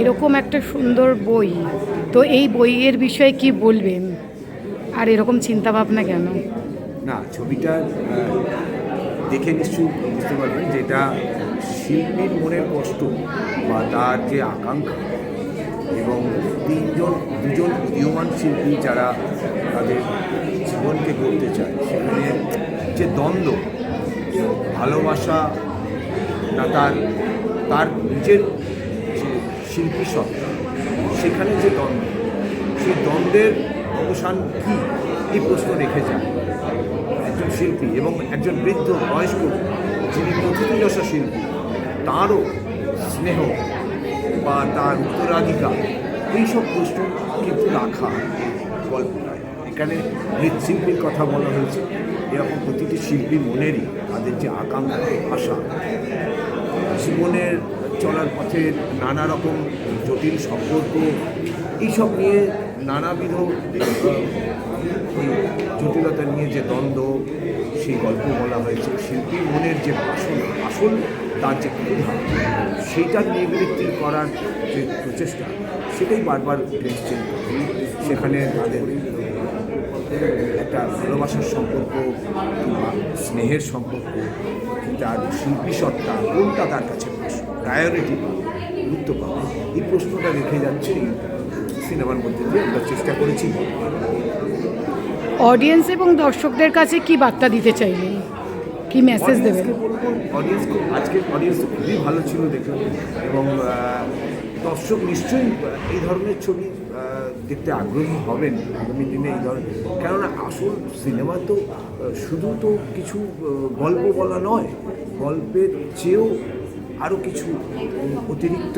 এরকম একটা সুন্দর বই। তো এই বইয়ের বিষয়ে কি বলবেন আর এরকম চিন্তা ভাবনা কেন? না, ছবিটা দেখে নিশ্চয়ই বুঝতে পারবেন যেটা শিল্পীর মনের কষ্ট বা তার যে আকাঙ্ক্ষা এবং তিনজন, দুজন উদীয়মান শিল্পী যারা তাদের জীবনকে গড়তে চায়, সেখানে যে দ্বন্দ্ব, ভালোবাসা, না তার তার নিজের শিল্পী সত্তা সেখানে যে দ্বন্দ্ব, সেই দ্বন্দ্বের অবসান কী? এই প্রশ্ন রেখে যায় একজন শিল্পী এবং একজন বৃদ্ধ বয়স্ক যিনি প্রকৃতিদশা শিল্পী, তারও স্নেহ বা তার উত্তরাধিকার এইসব প্রশ্ন কিন্তু রাখা গল্পটায় এখানে মৃৎশিল্পীর কথা বলা হয়েছে। এরকম প্রতিটি শিল্পী মনেরই তাদের যে আকাঙ্ক্ষা, আশা, জীবনের চলার পথে নানা রকম জটিল সম্পর্ক, এইসব নিয়ে নানাবিধ জটিলতা নিয়ে যে দ্বন্দ্ব, সেই গল্প বলা হয়েছে, শিল্পীর মনের যে আসল আসল তার যে ক্ষুধা সেইটার নিবৃত্তি করার যে প্রচেষ্টা, সেটাই বারবার উঠে এসছে। সেখানে তাদের একটা ভালোবাসার সম্পর্ক কিংবা স্নেহের সম্পর্ক তার শিল্পী সত্তা কোনটা তার কাছে প্রায়োরিটি গুরুত্ব পাবে এই প্রশ্নটা রেখে যাচ্ছে সিনেমার মধ্যে দিয়ে আমরা চেষ্টা করেছি। অডিয়েন্স এবং দর্শকদের কাছে কি বার্তা দিতে চাইবেন কি মেসেজ দেবেন? বলব অডিয়েন্স খুব আজকের অডিয়েন্স খুবই ভালো ছিল দেখলাম এবং দর্শক নিশ্চয়ই এই ধরনের ছবি দেখতে আগ্রহী হবেন আগামী দিনে এই ধরনের। কেননা আসল সিনেমা তো শুধু তো কিছু গল্প বলা নয়, গল্পের চেয়েও আরও কিছু অতিরিক্ত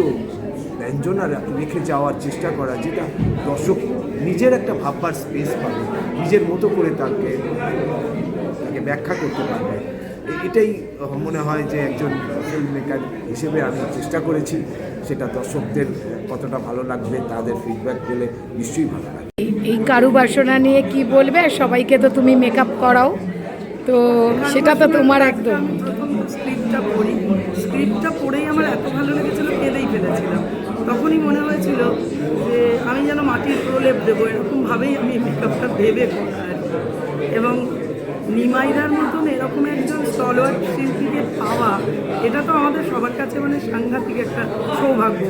ব্যঞ্জনা রেখে যাওয়ার চেষ্টা করা, যেটা দর্শক নিজের একটা ভাববার স্পেস পাবে, নিজের মতো করে তাকে তাকে ব্যাখ্যা করতে পারবে। এটাই মনে হয় যে একজন ফিল্ম মেকার হিসেবে আমি চেষ্টা করেছি সেটা দর্শকদের কতটা ভালো লাগবে তাদের ফিডব্যাক পেলে নিশ্চয়ই ভালো লাগবে। এই- এই কারুবাসনা নিয়ে কি বলবে? সবাইকে তো তুমি মেকআপ করাও তো সেটা তো তোমার একদম। স্ক্রিপ্টটা পড়ি স্ক্রিপ্টটা পড়েই আমার এত ভালো লেগেছিল কেঁদেই ফেলেছিলাম। তখনই মনে হয়েছিল যে আমি যেন মাটির প্রলেপ দেবো এরকমভাবেই আমি মেকআপটা ভেবে এবং নিমাইদার মতন এরকম একজন স্টলওয়ার শিল্পীকে পাওয়া, এটা তো আমাদের সবার কাছে মানে সাংঘাতিক একটা সৌভাগ্য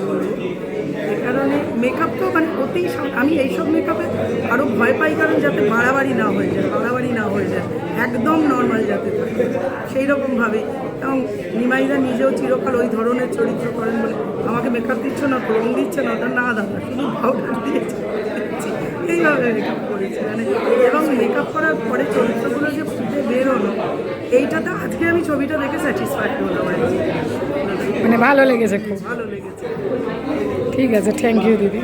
এ কারণে মেকআপ তো মানে অতি আমি এইসব মেকআপে আরও ভয় পাই কারণ যাতে বাড়াবাড়ি না হয়ে যায়, বাড়াবাড়ি না হয়ে যায়, একদম নর্মাল যাতে থাকে সেই রকমভাবে এবং নিমাইদা নিজেও চিরকাল ওই ধরনের চরিত্র করেন বলে আমাকে মেকআপ দিচ্ছ না তো রং দিচ্ছে না, ওটা না দাদা, শুধু পাউডার দিয়েছে এইভাবে মেকআপ করেছে মানে এবং মেকআপ করার পরে চরিত্রগুলো এইটাতে আজকে আমি ছবিটা দেখে স্যাটিসফাইড হলাম মানে ভালো লেগেছে খুব। ভালো লেগেছে। ঠিক আছে থ্যাংক ইউ দিদি।